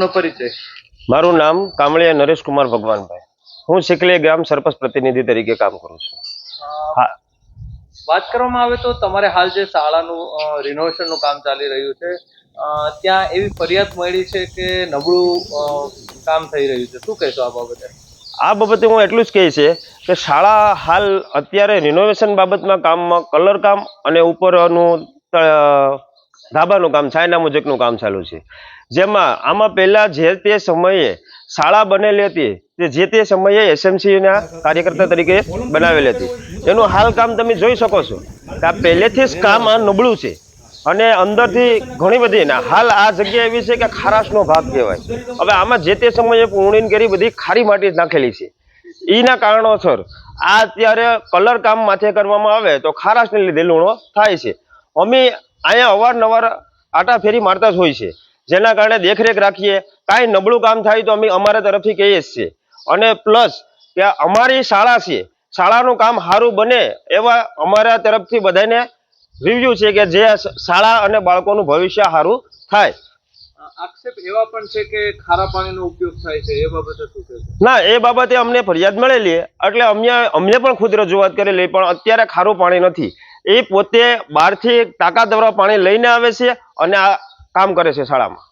આપનો પરિચય. મારું નામ કામળિયા નરેશ કુમાર ભગવાનભાઈ. હું શીખલી ગામ સરપંચ પ્રતિનિધિ તરીકે કામ કરું છું. હા વાત કરવામાં આવે તો તમારે હાલ જે શાળાનું રિનોવેશનનું કામ ચાલી રહ્યું છે ત્યાં એવી ફરિયાદ મળી છે કે નબળું કામ થઈ રહ્યું છે. શું કહેશો આ બાબતે? આ બાબતે હું એટલું જ કહીશ છે કે શાળા હાલ અત્યારે રિનોવેશન બાબતમાં કામમાં કલર કામ અને ઉપરનું ધાબાનું કામ, છાયના મુજબનું કામ ચાલુ છે. જેમાં આમાં પહેલાં જે તે સમયે શાળા બનેલી હતી, તે જે તે સમયે એસએમસીના કાર્યકર્તા તરીકે બનાવેલી હતી. એનું હાલ કામ તમે જોઈ શકો છો કે આ પહેલેથી જ કામ આ નબળું છે અને અંદરથી ઘણી બધી ના હાલ આ જગ્યા એવી છે કે ખારાશનો ભાગ કહેવાય. હવે આમાં જે તે સમયે પૂર્ણિન કરી બધી ખારી માટી નાખેલી છે. એના કારણોસર આ અત્યારે કલર કામ માથે કરવામાં આવે તો ખારાશને લીધે લૂણો થાય છે. અમે અહીંયા અવારનવાર આટા ફેરી મારતા જ હોય છે. જેના કારણે દેખરેખ રાખીએ કાંઈ નબળું કામ થાય તો અમે અમારા તરફથી કહીએ જ છીએ. અને પ્લસ કે અમારી શાળા છે શાળાનું કામ સારું બને એવા અમારા તરફથી બધાને રિવ્યુ છે કે જે શાળા અને બાળકોનું ભવિષ્ય સારું થાય. આક્ષેપ એવા પણ છે કે ખારા પાણીનો ઉપયોગ થાય છે એ બાબતે શું કહેશો? ના એ બાબતે અમને ફરિયાદ મળેલી એટલે અમને અમને પણ ખુદ રજૂઆત કરેલી પણ અત્યારે ખારું પાણી નથી. એ પોતે બહારથી ટાંકા દવરા પાણી લઈને આવે છે અને આ કામ કરે છે શાળામાં.